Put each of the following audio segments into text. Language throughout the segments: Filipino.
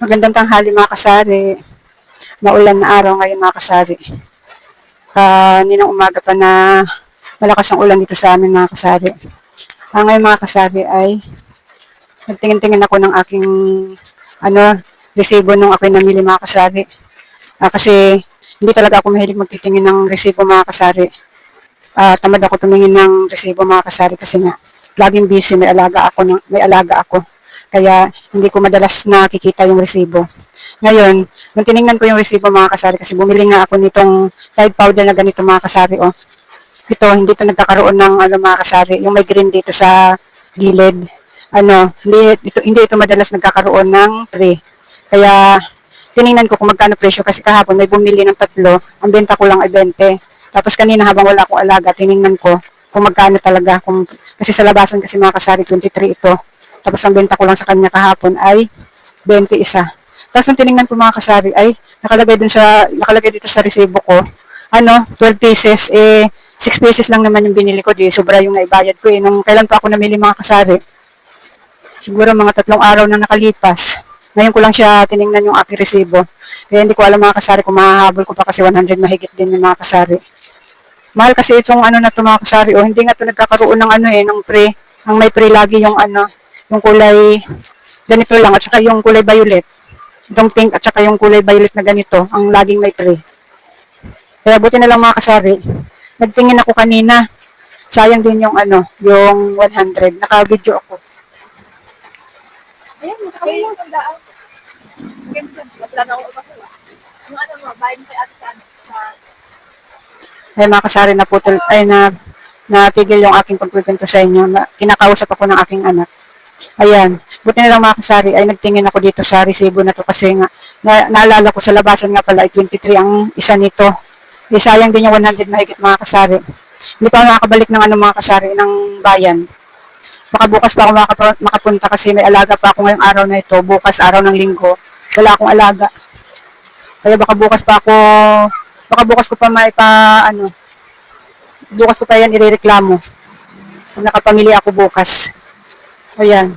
Magandang tanghali mga kasari. Maulan na araw ngayon mga kasari. Kaninang umaga pa na malakas ang ulan dito sa amin mga kasari. Ah, ngayon mga kasari ay nagtingin-tingin ako ng aking ano, resibo nung ako'y namili mga kasari. Ah, kasi hindi talaga ako mahilig magtitingin ng resibo mga kasari. Ah, tamad ako tumingin ng resibo mga kasari kasi nga laging busy, may alaga ako, ng, may alaga ako. Kaya hindi ko madalas nakikita yung resibo. Ngayon, nung tiningnan ko yung resibo mga kasari kasi bumili nga ako nitong Tide powder na ganito mga kasari oh. Ito, hindi ito nagkakaroon ng ano mga kasari, yung may green dito sa gilid. Ano, hindi ito, hindi ito madalas nagkakaroon ng tray. Kaya tiningnan ko kung magkano presyo kasi kahapon may bumili ng tatlo, ang benta ko lang ay 20. Tapos kanina habang wala akong alaga, tiningnan ko kung magkano talaga. Kung, kasi sa labasan kasi mga kasari, 23 ito. Tapos ang benta ko lang sa kanya kahapon ay 20 isa. Tapos nung tiningnan ko mga kasari ay nakalagay dun sa nakalagay dito sa resibo ko. Ano, 12 pieces eh 6 pieces lang naman yung binili ko di sobra yung naibayad ko eh nung kailan pa ako namili mga kasari. Siguro mga tatlong araw na nakalipas. Ngayon ko lang siya tiningnan yung aking resibo. Kaya hindi ko alam mga kasari kung mahahabol ko pa kasi 100 mahigit din yung mga kasari. Mahal kasi itong ano na ito mga kasari o hindi nga ito nagkakaroon ng ano eh, ng pre. Ang may pre lagi yung ano, yung kulay ganito lang at saka yung kulay violet. Itong pink at saka yung kulay violet na ganito, ang laging may pre. Kaya buti na lang mga kasari. Nagtingin ako kanina. Sayang din yung ano, yung 100. Naka-video ako. Ayan, masakay yung tandaan. Wala na ako upasala. Yung ano mo, bayan kay ate sa Ay mga kasari na putol, ay na natigil yung aking pagpipinto sa inyo. Na, kinakausap ako ng aking anak. Ayan. Buti na lang mga kasari ay nagtingin ako dito sa resibo na to kasi nga na, naalala ko sa labasan nga pala ay 23 ang isa nito. Eh, sayang din yung 100 mahigit mga kasari. Hindi pa nakakabalik ng ano mga kasari ng bayan. Baka bukas pa ako makapunta kasi may alaga pa ako ngayong araw na ito. Bukas araw ng linggo. Wala akong alaga. Kaya baka bukas pa ako, baka bukas ko pa maipa, ano, bukas ko pa yan irereklamo. Kung nakapamili ako bukas. Ayan.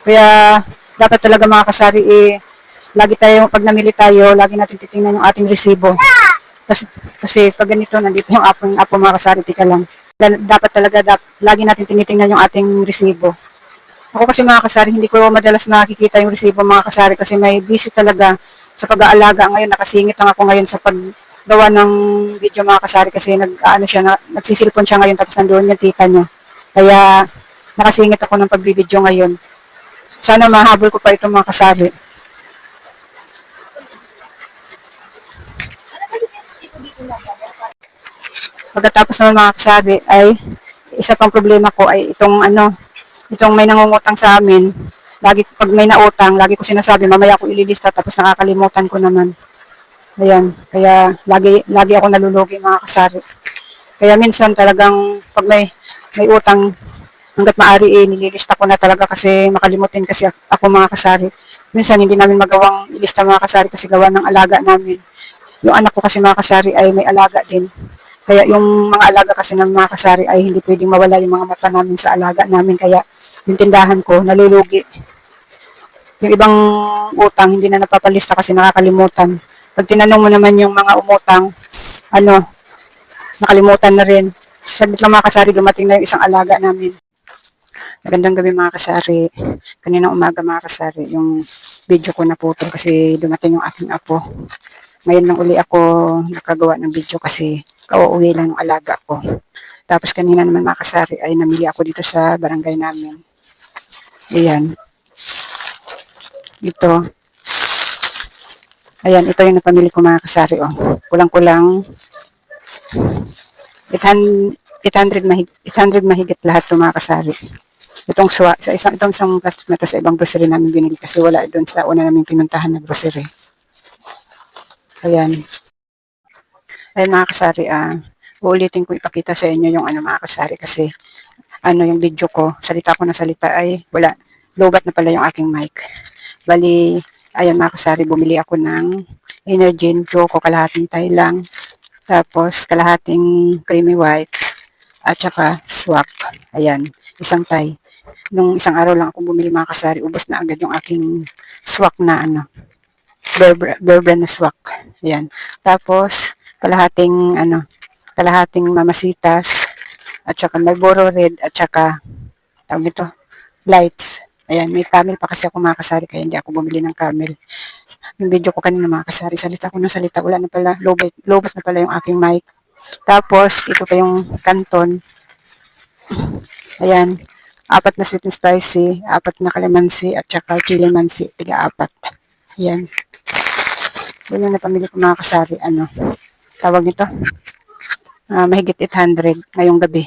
Kaya, dapat talaga mga kasari, eh, lagi tayo, pag namili tayo, lagi natin titingnan yung ating resibo. Kasi, kasi pag ganito, nandito yung apo, apo mga kasari, tika lang. Dapat talaga, dap, lagi natin tinitingnan yung ating resibo. Ako kasi mga kasari, hindi ko madalas nakikita yung resibo mga kasari kasi may busy talaga sa pag-aalaga. Ngayon, nakasingit lang ako ngayon sa paggawa ng video mga kasari kasi nag, ano siya, na, nagsisilpon siya ngayon tapos nandoon yung tita niya. Kaya, nakasingit ako ng pagbibideo ngayon. Sana mahabol ko pa ito mga ba? Pagkatapos naman mga kasari ay isa pang problema ko ay itong ano, itong may nangungutang sa amin. Lagi pag may nautang, lagi ko sinasabi mamaya ko ililista tapos nakakalimutan ko naman. Ayan, kaya lagi lagi ako nalulugi mga kasari. Kaya minsan talagang pag may may utang hanggat maaari eh, nililista ko na talaga kasi makalimutin kasi ako mga kasari. Minsan hindi namin magawang ilista mga kasari kasi gawa ng alaga namin. Yung anak ko kasi mga kasari ay may alaga din. Kaya yung mga alaga kasi ng mga kasari ay hindi pwedeng mawala yung mga mata namin sa alaga namin. Kaya yung tindahan ko, nalulugi. Yung ibang utang, hindi na napapalista kasi nakakalimutan. Pag tinanong mo naman yung mga umutang, ano, nakalimutan na rin. Saglit lang mga kasari, dumating na yung isang alaga namin. Magandang gabi mga kasari. Kaninang umaga mga kasari, yung video ko naputol kasi dumating yung aking apo. Ngayon lang uli ako nakagawa ng video kasi kauuwi lang ng alaga ko. Tapos kanina naman mga kasari ay namili ako dito sa barangay namin. Ayan. Ito. Ayan, ito yung napamili ko mga kasari. Oh. Kulang-kulang 800, 800, mahigit, 800 mahigit lahat to mga kasari. Itong swa, sa isang itong isang plastic na sa ibang grocery namin binili kasi wala doon sa una namin pinuntahan na grocery. Ayan. Ayan mga kasari, ah, uulitin ko ipakita sa inyo yung ano mga kasari kasi ano yung video ko, salita ko na salita ay wala, lobat na pala yung aking mic. Bali, ayan mga kasari, bumili ako ng Energen Choco, kalahating Thai lang. Tapos, kalahating creamy white. At saka swak. Ayan, isang Thai. Nung isang araw lang ako bumili mga kasari, ubos na agad yung aking swak na ano, bear, na swak. Ayan. Tapos, kalahating ano, kalahating mamasitas, at saka Marlboro Red, at saka, tawag nito, lights. Ayan, may camel pa kasi ako mga kasari, kaya hindi ako bumili ng camel. Yung video ko kanina mga kasari, salita ko ng salita, wala na pala, lobot, lobot na pala yung aking mic. Tapos, ito pa yung kanton. Ayan, apat na sweet and spicy, apat na kalamansi, at saka chili mansi, tiga-apat. Ayan. Yun yung napamili ko mga kasari, ano, tawag nito, Ah, mahigit 800 ngayong gabi.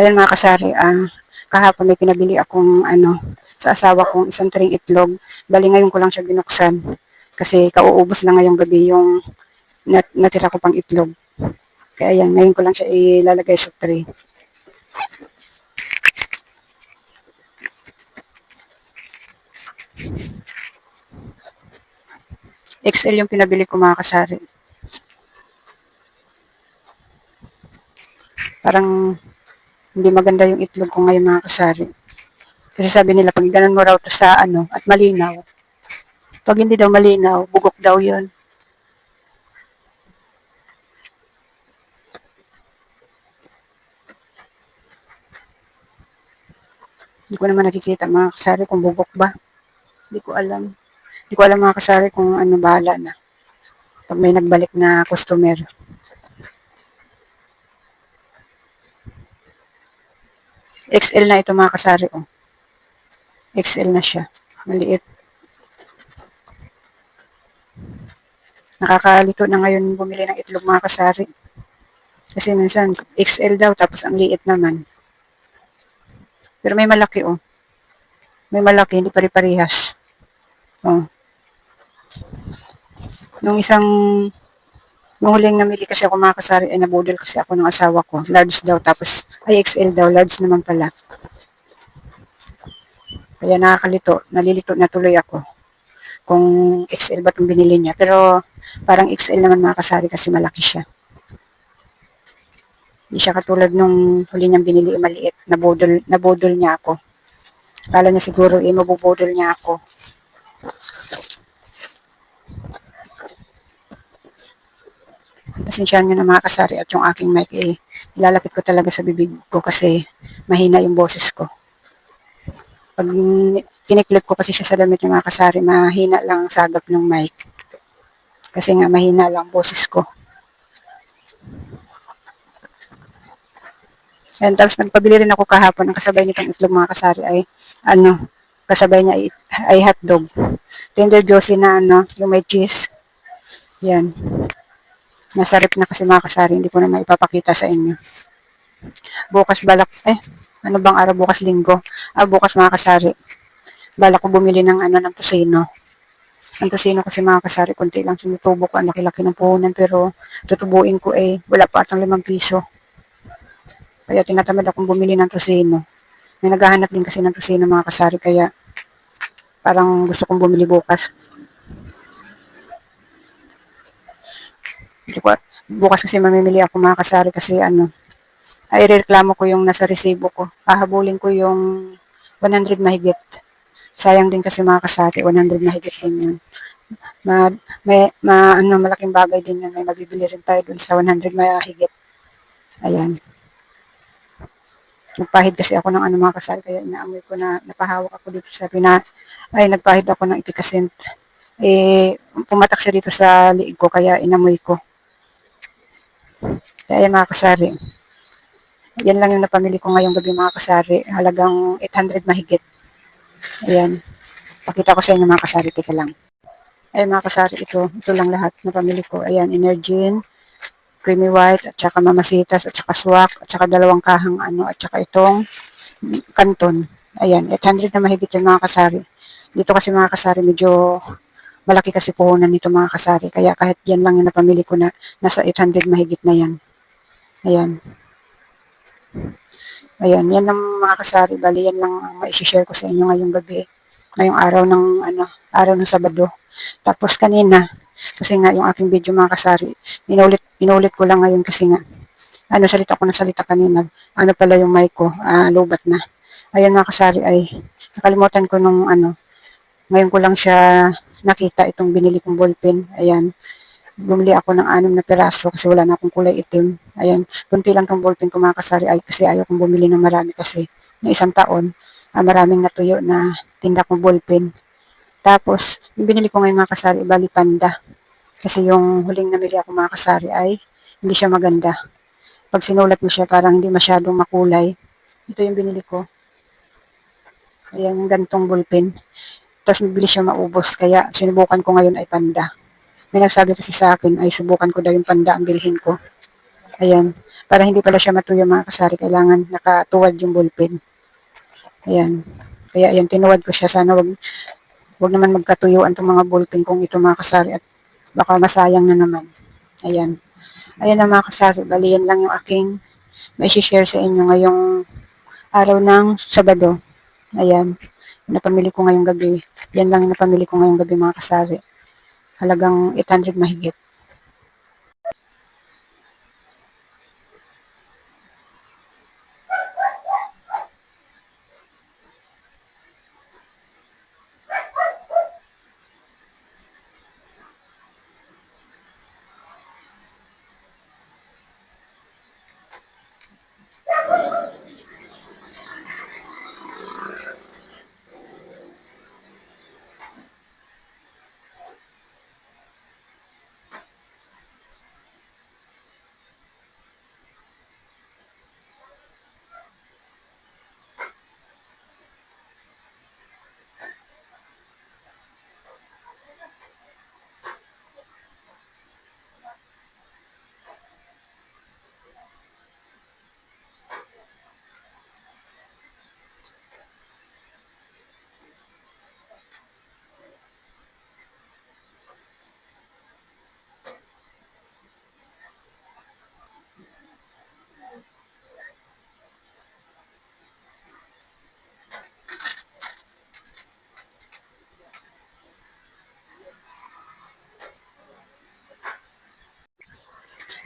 Ayan mga kasari, ah, kahapon may pinabili akong ano, sa asawa kong isang tring itlog. Bali ngayon ko lang siya binuksan. Kasi kauubos lang ngayong gabi yung nat natira ko pang itlog. Kaya yan, ngayon ko lang siya ilalagay sa tray. XL yung pinabili ko mga kasari. Parang hindi maganda yung itlog ko ngayon mga kasari. Kasi sabi nila, pag ganun mo raw to sa ano, at malinaw. Pag hindi daw malinaw, bugok daw yun. Hindi ko naman nakikita mga kasari kung bugok ba. Hindi ko alam. Hindi ko alam mga kasari kung ano bahala na. Pag may nagbalik na customer. XL na ito mga kasari. Oh. XL na siya. Maliit. Nakakalito na ngayon bumili ng itlog mga kasari. Kasi minsan XL daw tapos ang liit naman. Pero may malaki oh. May malaki, hindi pare-parehas. Oh. Nung isang Nung huling namili kasi ako mga kasari, ay nabudol kasi ako ng asawa ko. Large daw, tapos, ay XL daw, large naman pala. Kaya nakakalito, nalilito na tuloy ako kung XL ba itong binili niya. Pero parang XL naman mga kasari kasi malaki siya. Hindi siya katulad nung huli niyang binili, maliit. Nabudol, nabudol niya ako. Kala niya siguro, eh, mabubudol niya ako. Pasensyahan nyo na mga kasari at yung aking mic eh, ilalapit ko talaga sa bibig ko kasi mahina yung boses ko. Pag kiniklip ko kasi siya sa damit ng mga kasari, mahina lang ang sagap ng mic. Kasi nga mahina lang ang boses ko. And tapos nagpabili rin ako kahapon ng kasabay nitong itlog mga kasari ay ano, kasabay niya ay, ay hotdog. Tender Josie na ano, yung may cheese. Yan. Nasa rep na kasi mga kasari, hindi ko na maipapakita sa inyo. Bukas balak, eh, ano bang araw bukas linggo? Ah, bukas mga kasari. Balak ko bumili ng ano, ng tusino. Ang tusino kasi mga kasari, konti lang sinutubo ko, ang laki-laki ng puhunan, pero tutubuin ko eh, wala pa atang limang piso. Kaya tinatamad akong bumili ng tusino. May naghahanap din kasi ng tusino mga kasari, kaya parang gusto kong bumili bukas. Hindi ko, bukas kasi mamimili ako mga kasari kasi ano, ay reklamo ko yung nasa resibo ko. Hahabulin ko yung 100 mahigit. Sayang din kasi mga kasari, 100 mahigit din yun. Ma, may, ma, ano, malaking bagay din yun. May mabibili rin tayo dun sa 100 mahigit. Ayan. Nagpahid kasi ako ng ano mga kasari, kaya inaamoy ko na napahawak ako dito sa pina, ay nagpahid ako ng itikasent. Eh, pumatak siya dito sa liig ko, kaya inamoy ko. Kaya mga kasari, yan lang yung napamili ko ngayong gabi mga kasari. Halagang 800 mahigit. Ayan. Pakita ko sa inyo mga kasari. Teka lang. Ayan mga kasari, ito. Ito lang lahat na pamili ko. Ayan, Energin, Creamy White, at saka Mamasitas, at saka Swak, at saka dalawang kahang ano, at saka itong Kanton. Ayan, 800 na mahigit yung mga kasari. Dito kasi mga kasari, medyo malaki kasi puhunan nito mga kasari. Kaya kahit yan lang yung napamili ko na, nasa 800 mahigit na yan. Ayan. Ayan, yan lang mga kasari. Bali, yan lang ang maisishare ko sa inyo ngayong gabi. Ngayong araw ng, ano, araw ng Sabado. Tapos kanina, kasi nga yung aking video mga kasari, inulit, inulit ko lang ngayon kasi nga, ano, salita ko na salita kanina. Ano pala yung mic ko, ah, lobat na. Ayan mga kasari ay nakalimutan ko nung ano, ngayon ko lang siya nakita itong binili kong ballpen. Ayan. Bumili ako ng anim na piraso kasi wala na akong kulay itim. Ayan. Kunti lang tong ballpen ko mga kasari ay kasi ayaw kong bumili ng marami kasi na isang taon ah, maraming natuyo na tinda kong ballpen. Tapos, yung binili ko ngayon mga kasari, bali panda. Kasi yung huling namili ako mga kasari ay hindi siya maganda. Pag sinulat mo siya, parang hindi masyadong makulay. Ito yung binili ko. Ayan, yung gantong ballpen. Tapos mabilis siya maubos, kaya sinubukan ko ngayon ay panda. May nagsabi kasi sa akin ay subukan ko daw yung panda ang bilhin ko. Ayan, para hindi pala siya matuyo mga kasari, kailangan nakatuwad yung ballpen. Ayan, kaya ayan, tinuwad ko siya. Sana wag, wag naman magkatuyuan itong mga ballpen kong ito mga kasari at baka masayang na naman. Ayan. Ayan na mga kasari, bali yan lang yung aking may share sa inyo ngayong araw ng Sabado. Ayan. Napamili ko ngayong gabi. Yan lang yung napamili ko ngayong gabi mga kasari. Halagang 800 mahigit.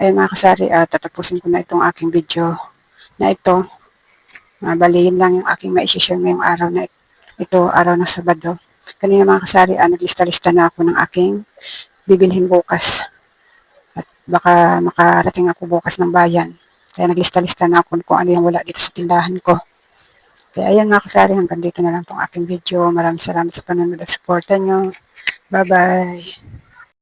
Ayun mga kasari, at tatapusin ko na itong aking video na ito. Uh, bali, yun lang yung aking maisishare ngayong araw na ito, araw ng Sabado. Kanina mga kasari, ah, naglista-lista na ako ng aking bibilhin bukas. At baka makarating ako bukas ng bayan. Kaya naglista-lista na ako kung ano yung wala dito sa tindahan ko. Kaya ayan mga kasari, hanggang dito na lang itong aking video. Maraming salamat sa panonood at suporta nyo. Bye-bye!